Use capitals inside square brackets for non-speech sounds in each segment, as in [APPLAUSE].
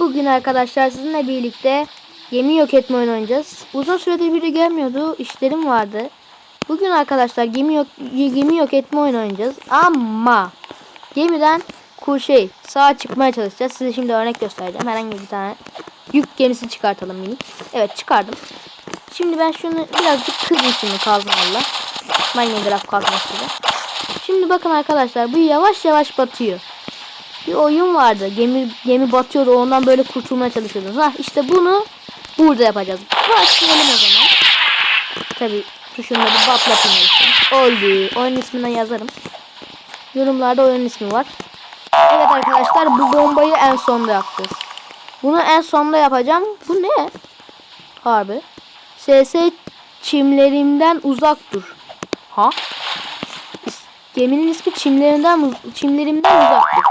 Bugün arkadaşlar sizinle birlikte gemi yok etme oyunu oynayacağız. Uzun süredir video gelmiyordu. işlerim vardı. Bugün arkadaşlar gemi yok gemi yok etme oyunu oynayacağız. Ama gemiden şey sağa çıkmaya çalışacağız. Size şimdi örnek göstereceğim. Herhangi bir tane yük gemisi çıkartalım minik. Evet çıkardım. Şimdi ben şunu birazcık kırayım şimdi kazmayla. Minecraft kazmasıyla. Şimdi bakın arkadaşlar bu yavaş yavaş batıyor. Bir oyun vardı. Gemi gemi batıyordu. Ondan böyle kurtulmaya çalışıyordunuz. Ha işte bunu burada yapacağız. Başlayalım o zaman. Tabi tuşunda bir batlatayım. Oldu. Oyun ismini yazarım. Yorumlarda oyun ismi var. Evet arkadaşlar bu bombayı en sonda yapacağız. Bunu en sonda yapacağım. Bu ne? Harbi. SS çimlerimden uzak dur. Ha? Geminin ismi çimlerinden çimlerimden uzak dur.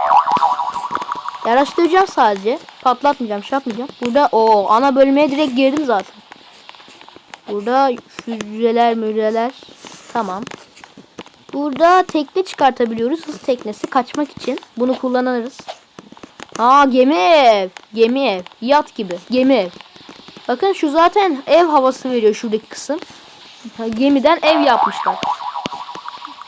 Araştıracağım sadece. Patlatmayacağım, şey yapmayacağım. Burada o ana bölmeye direkt girdim zaten. Burada füzeler, müreler. Tamam. Burada tekne çıkartabiliyoruz. Hız teknesi kaçmak için. Bunu kullanırız. Aa gemi ev. Gemi ev. Yat gibi. Gemi ev. Bakın şu zaten ev havası veriyor şuradaki kısım. Gemiden ev yapmışlar.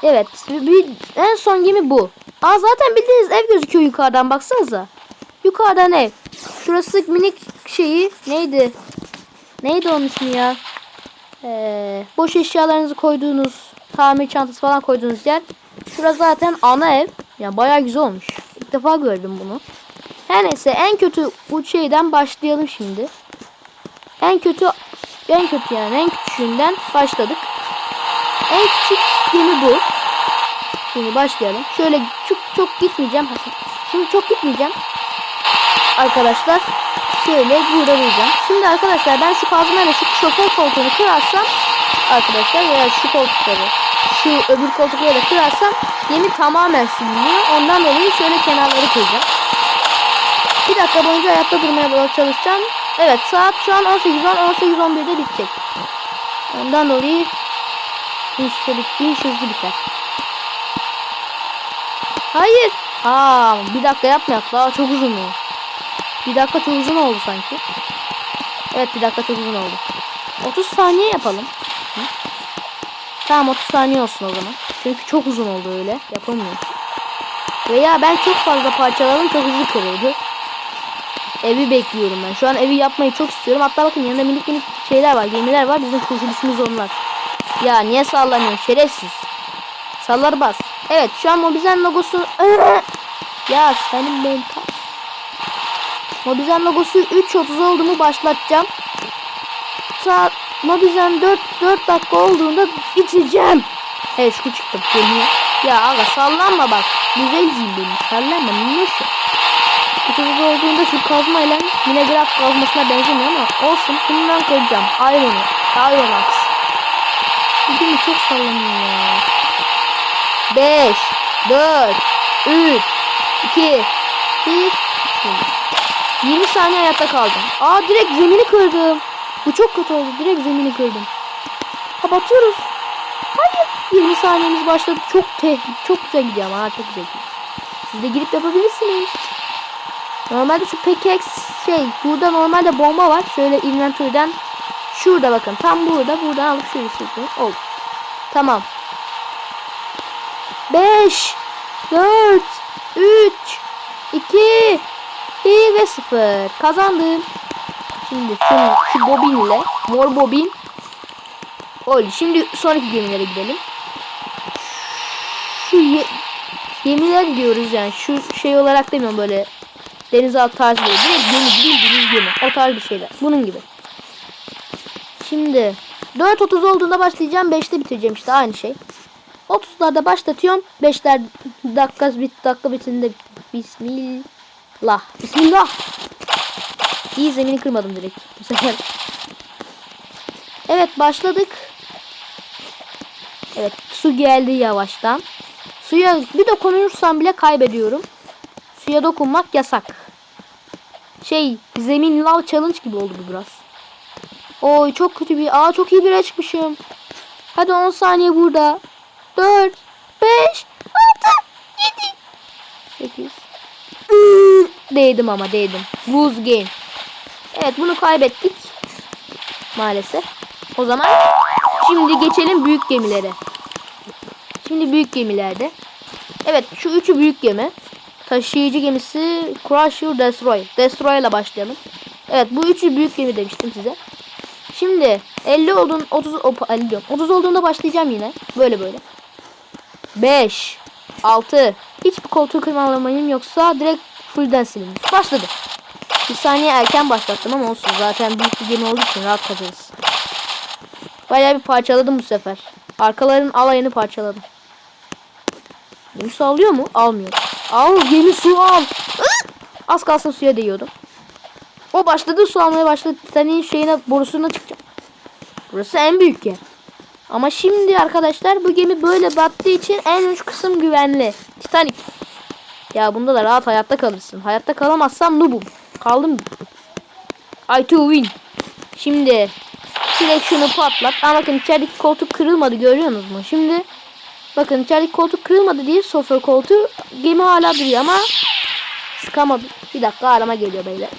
Evet. Bir, en son gemi bu. Aa zaten bildiğiniz ev gözüküyor yukarıdan baksanıza. Yukarıdan ev. Şurası minik şeyi neydi? Neydi onun ismi ya? Ee, boş eşyalarınızı koyduğunuz tamir çantası falan koyduğunuz yer. Şurası zaten ana ev. Yani bayağı güzel olmuş. İlk defa gördüm bunu. Her neyse en kötü bu şeyden başlayalım şimdi. En kötü en kötü yani en küçüğünden başladık. En küçük gemi bu. Şimdi başlayalım. Şöyle çok çok gitmeyeceğim. Şimdi çok gitmeyeceğim. Arkadaşlar şöyle burada duracağım. Şimdi arkadaşlar ben şu kazmayla şu şoför koltuğunu kırarsam arkadaşlar veya şu koltukları şu öbür koltukları da kırarsam gemi tamamen siliniyor. Ondan dolayı şöyle kenarları kıracağım. Bir dakika boyunca ayakta durmaya çalışacağım. Evet saat şu an 18.10 18.11'de bitecek. Ondan dolayı iş, iş hızlı biter. Hayır. Aa, bir dakika yapmayak. Daha çok uzun oldu. Bir dakika çok uzun oldu sanki. Evet bir dakika çok uzun oldu. 30 saniye yapalım. Hı? Tamam 30 saniye olsun o zaman. Çünkü çok uzun oldu öyle. Yapamıyorum. Veya ben çok fazla parçaladım çok hızlı kırıldı. Evi bekliyorum ben. Şu an evi yapmayı çok istiyorum. Hatta bakın yanında minik minik şeyler var. Gemiler var. Bizim kurtuluşumuz onlar. Ya niye sallanıyorsun şerefsiz. Sallar bas. Evet şu an Mobizen logosu [LAUGHS] ya senin benim Mobizen logosu 3.30 olduğunu başlatacağım. Saat Mobizen 4 4 dakika olduğunda bitireceğim. Evet şu çıktım. Geliyor. Ya aga sallanma bak. Güzelciyim benim. Sallanma minnoşum. 3.30 olduğunda şu kazmayla yine graf kazmasına benzemiyor ama olsun. Bundan koyacağım. Iron'u. Iron Axe. Bugün çok sallanıyor ya. 5 4 3 2 1 20 saniye hayatta kaldım. Aa direkt zemini kırdım. Bu çok kötü oldu. Direkt zemini kırdım. Kapatıyoruz. Hayır. 20 saniyemiz başladı. Çok te çok güzel gidiyor ama ha, çok güzel gidiyor. Siz de girip yapabilirsiniz. Normalde şu pickaxe şey burada normalde bomba var. Şöyle inventory'den şurada bakın. Tam burada. Buradan alıp şöyle sıkıyorum. Oldu. Tamam. 5 4 3 2 1 ve 0 kazandım. Şimdi şu, şu bobinle mor bobin oldu. Şimdi sonraki gemilere gidelim. Şu ye, gemiler diyoruz yani şu şey olarak demiyorum böyle denizaltı tarzı değil. Direkt gemi bildiğiniz gemi. O tarz bir şeyler. Bunun gibi. Şimdi 4.30 olduğunda başlayacağım. 5'te bitireceğim işte aynı şey. 30'larda başlatıyorum. 5'ler dakika bit dakika bitinde Bismillah. Bismillah. İyi zemini kırmadım direkt. Bu sefer. Evet başladık. Evet su geldi yavaştan. Suya bir dokunursam bile kaybediyorum. Suya dokunmak yasak. Şey zemin lav challenge gibi oldu bu biraz. Oy çok kötü bir. Aa çok iyi bir çıkmışım. Hadi 10 saniye burada. 4 5 6 7 8 değdim ama değdim. Lose game. Evet bunu kaybettik. Maalesef. O zaman şimdi geçelim büyük gemilere. Şimdi büyük gemilerde. Evet şu üçü büyük gemi. Taşıyıcı gemisi Crusher Destroy. Destroy ile başlayalım. Evet bu üçü büyük gemi demiştim size. Şimdi 50 oldun 30 opa, 50 diyorum. 30 olduğunda başlayacağım yine. Böyle böyle. 5 6 Hiçbir koltuğu kırmalamayayım yoksa direkt fullden silin. Başladı. Bir saniye erken başlattım ama olsun. Zaten büyük bir gemi olduğu için rahat kaçarız. Bayağı bir parçaladım bu sefer. Arkaların alayını parçaladım. Gemi su alıyor mu? Almıyor. Al gemi su al. Az kalsın suya değiyordum. O başladı su almaya başladı. Titanic'in şeyine borusuna çıkacak. Burası en büyük yer. Ama şimdi arkadaşlar bu gemi böyle battığı için en uç kısım güvenli. Titanic. Ya bunda da rahat hayatta kalırsın. Hayatta kalamazsam noobum. Kaldım. I to win. Şimdi direkt şunu patlat. Ama bakın içerideki koltuk kırılmadı görüyorsunuz mu? Şimdi bakın içerideki koltuk kırılmadı diye sofra koltuğu gemi hala duruyor ama sıkamadım. Bir dakika arama geliyor beyler.